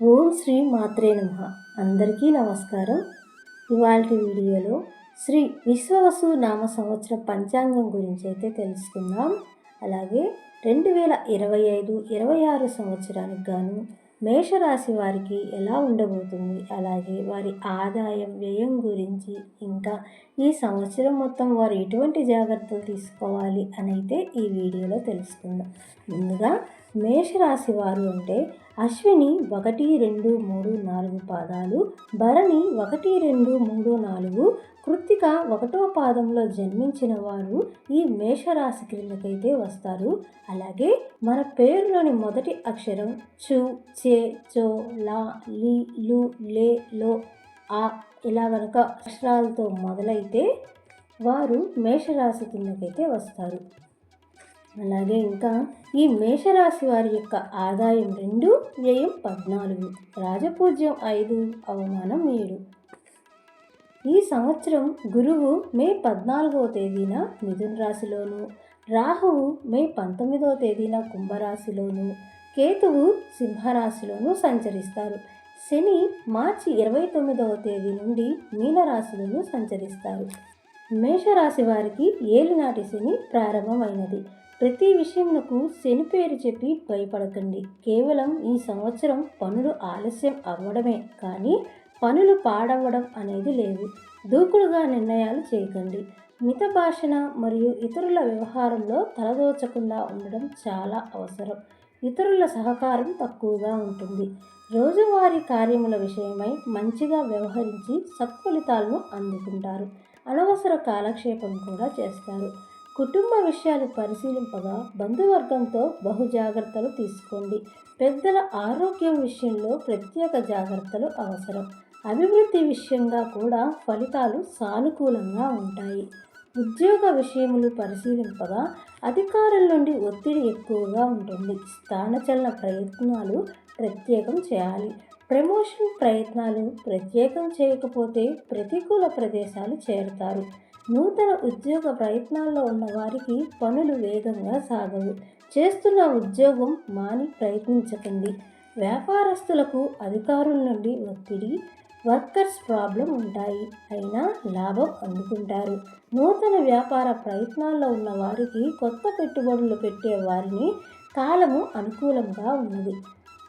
ఓం శ్రీ మాత్రే నమ. అందరికీ నమస్కారం. ఇవాళ వీడియోలో శ్రీ విశ్వవసు నామ సంవత్సర పంచాంగం గురించి అయితే తెలుసుకుందాం. అలాగే రెండు వేల ఇరవై ఐదు ఇరవై ఆరు సంవత్సరానికి గాను మేషరాశి వారికి ఎలా ఉండబోతుంది? అలాగే వారి ఆదాయం వ్యయం గురించి ఇంకా ఈ సంవత్సరం మొత్తం వారు ఎటువంటి జాగ్రత్తలు తీసుకోవాలి అని అయితే ఈ వీడియోలో తెలుసుకుందాం. ముందుగా మేషరాశి వారు అంటే అశ్విని ఒకటి రెండు మూడు నాలుగు పాదాలు భరణి ఒకటి రెండు మూడు నాలుగు కృత్తిక ఒకటో పాదంలో జన్మించిన వారు ఈ మేషరాశి క్రిందకైతే వస్తారు. అలాగే మన పేరులోని మొదటి అక్షరం చు చే చో లా లి లు లే లో ఆ ఇలా గనక అక్షరాలతో మొదలైతే వారు మేషరాశి కిందకైతే వస్తారు. అలాగే ఇంకా ఈ మేషరాశి వారి యొక్క ఆదాయం రెండు వ్యయం పద్నాలుగు. రాజపూజ్యం ఐదు అవమానం ఏడు. ఈ సంవత్సరం గురువు మే పద్నాలుగవ తేదీన మిథున్ రాశిలోను రాహువు మే పంతొమ్మిదవ తేదీన కుంభరాశిలోను కేతువు సింహరాశిలోను సంచరిస్తారు. శని మార్చి ఇరవై తొమ్మిదవ తేదీ నుండి మీనరాశిలోను సంచరిస్తారు. మేషరాశి వారికి ఏలినాటి శని ప్రారంభమైనది. ప్రతి విషయంకు శని పేరు చెప్పి భయపడకండి. కేవలం ఈ సంవత్సరం పనులు ఆలస్యం అవ్వడమే. కానీ పనులు పాడవడం అనేది లేదు. దూకుడుగా నిర్ణయాలు చేయకండి. మిత భాషణ మరియు ఇతరుల వ్యవహారంలో తలదోచకుండా ఉండడం చాలా అవసరం. ఇతరుల సహకారం తక్కువగా ఉంటుంది. రోజువారీ కార్యముల విషయమై మంచిగా వ్యవహరించి సత్ఫలితాలను అందుకుంటారు. అనవసర కాలక్షేపం కూడా చేస్తారు. కుటుంబ విషయాలు పరిశీలింపగా బంధువర్గంతో బహు జాగ్రత్తలు తీసుకోండి. పెద్దల ఆరోగ్యం విషయంలో ప్రత్యేక జాగ్రత్తలు అవసరం. అభివృద్ధి విషయంగా కూడా ఫలితాలు సానుకూలంగా ఉంటాయి. ఉద్యోగ విషయములు పరిశీలింపగా అధికారుల నుండి ఒత్తిడి ఎక్కువగా ఉంటుంది. స్థానచలన ప్రయత్నాలు ప్రత్యేకం చేయాలి. ప్రమోషన్ ప్రయత్నాలు ప్రత్యేకం చేయకపోతే ప్రతికూల ప్రదేశాలు చేరుతారు. నూతన ఉద్యోగ ప్రయత్నాల్లో ఉన్న వారికి పనులు వేగంగా సాగవు. చేస్తున్న ఉద్యోగం మాని ప్రయత్నించకండి. వ్యాపారస్తులకు అధికారుల నుండి ఒత్తిడి వర్కర్స్ ప్రాబ్లం ఉంటాయి. అయినా లాభం అందుకుంటారు. నూతన వ్యాపార ప్రయత్నాల్లో ఉన్న వారికి కొత్త పెట్టుబడులు పెట్టే వారిని కాలము అనుకూలంగా ఉన్నది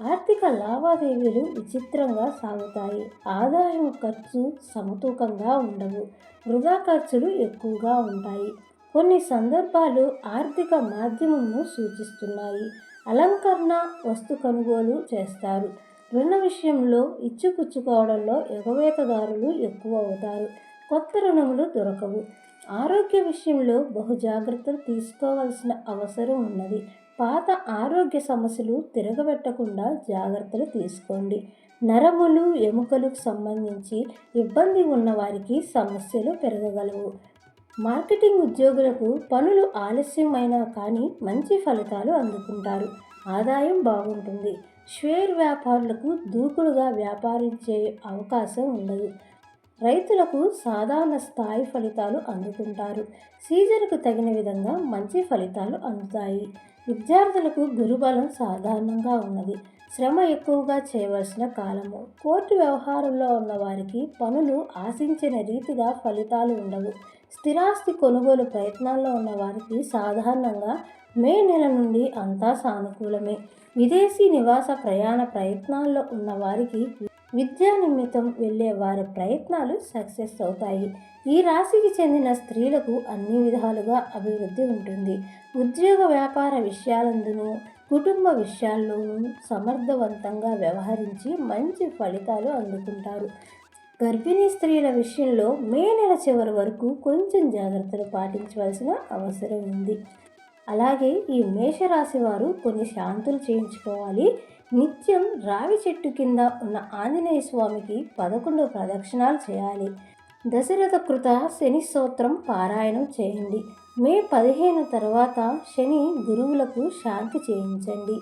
ఆర్థిక లావాదేవీలు విచిత్రంగా సాగుతాయి. ఆదాయం ఖర్చు సమతూకంగా ఉండవు. వృధా ఖర్చులు ఎక్కువగా ఉంటాయి. కొన్ని సందర్భాలు ఆర్థిక మాధ్యమంను సూచిస్తున్నాయి. అలంకరణ వస్తు కొనుగోలు చేస్తారు. రుణ విషయంలో ఇచ్చిపుచ్చుకోవడంలో ఎగవేతదారులు ఎక్కువ అవుతారు. కొత్త రుణములు దొరకవు. ఆరోగ్య విషయంలో బహు జాగ్రత్తలు తీసుకోవాల్సిన అవసరం ఉన్నది. పాత ఆరోగ్య సమస్యలు తిరగబెట్టకుండా జాగ్రత్తలు తీసుకోండి. నరములు ఎముకలకు సంబంధించి ఇబ్బంది ఉన్న వారికి సమస్యలు పెరగగలవు. మార్కెటింగ్ ఉద్యోగులకు పనులు ఆలస్యమైనా కానీ మంచి ఫలితాలు అందుకుంటారు. ఆదాయం బాగుంటుంది. షేర్ వ్యాపారులకు దూకుడుగా వ్యాపారించే అవకాశం ఉండదు. రైతులకు సాధారణ స్థాయి ఫలితాలు అందుకుంటారు సీజన్కు తగిన విధంగా మంచి ఫలితాలు అందుతాయి. విద్యార్థులకు గురుబలం సాధారణంగా ఉన్నది. శ్రమ ఎక్కువగా చేయవలసిన కాలము. కోర్టు వ్యవహారంలో ఉన్న వారికి పనులు ఆశించిన రీతిగా ఫలితాలు ఉండవు. స్థిరాస్తి కొనుగోలు ప్రయత్నాల్లో ఉన్న వారికి సాధారణంగా మే నెల నుండి అంతా సానుకూలమే. విదేశీ నివాస ప్రయాణ ప్రయత్నాల్లో ఉన్న వారికి విద్యా నిమిత్తం వెళ్ళే వారి ప్రయత్నాలు సక్సెస్ అవుతాయి. ఈ రాశికి చెందిన స్త్రీలకు అన్ని విధాలుగా అభివృద్ధి ఉంటుంది. ఉద్యోగ వ్యాపార విషయాలందును కుటుంబ విషయాల్లోనూ సమర్థవంతంగా వ్యవహరించి మంచి ఫలితాలు అందుకుంటారు. గర్భిణీ స్త్రీల విషయంలో మే నెల చివరి వరకు కొంచెం జాగ్రత్తలు పాటించవలసిన అవసరం ఉంది. అలాగే ఈ మేషరాశి వారు కొన్ని శాంతులు చేయించుకోవాలి. నిత్యం రావి చెట్టు కింద ఉన్న ఆంజనేయ స్వామికి పదకొండు ప్రదక్షిణాలు చేయాలి. దశరథ కృత శని స్తోత్రం పారాయణం చేయండి. మే పదిహేను తర్వాత శని గురువులకు శాంతి చేయించండి.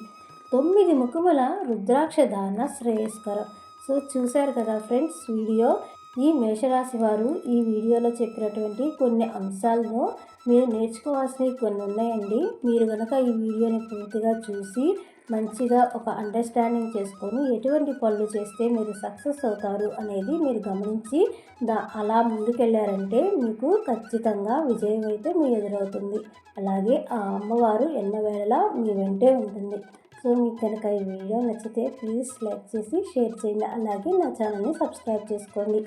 తొమ్మిది ముఖముల రుద్రాక్ష దాన శ్రేయస్కరం. సో చూశారు కదా ఫ్రెండ్స్ వీడియో? ఈ మేషరాశి వారు ఈ వీడియోలో చెప్పినటువంటి కొన్ని అంశాలను మీరు నేర్చుకోవాల్సినవి కొన్ని ఉన్నాయండి. మీరు కనుక ఈ వీడియోని పూర్తిగా చూసి మంచిగా ఒక అండర్స్టాండింగ్ చేసుకొని ఎటువంటి పనులు చేస్తే మీరు సక్సెస్ అవుతారు అనేది మీరు గమనించి దా అలా ముందుకెళ్ళారంటే మీకు ఖచ్చితంగా విజయం అయితే మీ ఎదురవుతుంది. అలాగే ఆ అమ్మవారు ఎన్నవేళలా మీ వెంటే ఉంటుంది. సో మీకు కనుక ఈ వీడియో నచ్చితే ప్లీజ్ లైక్ చేసి షేర్ చేయండి. అలాగే నా ఛానల్ని సబ్స్క్రైబ్ చేసుకోండి.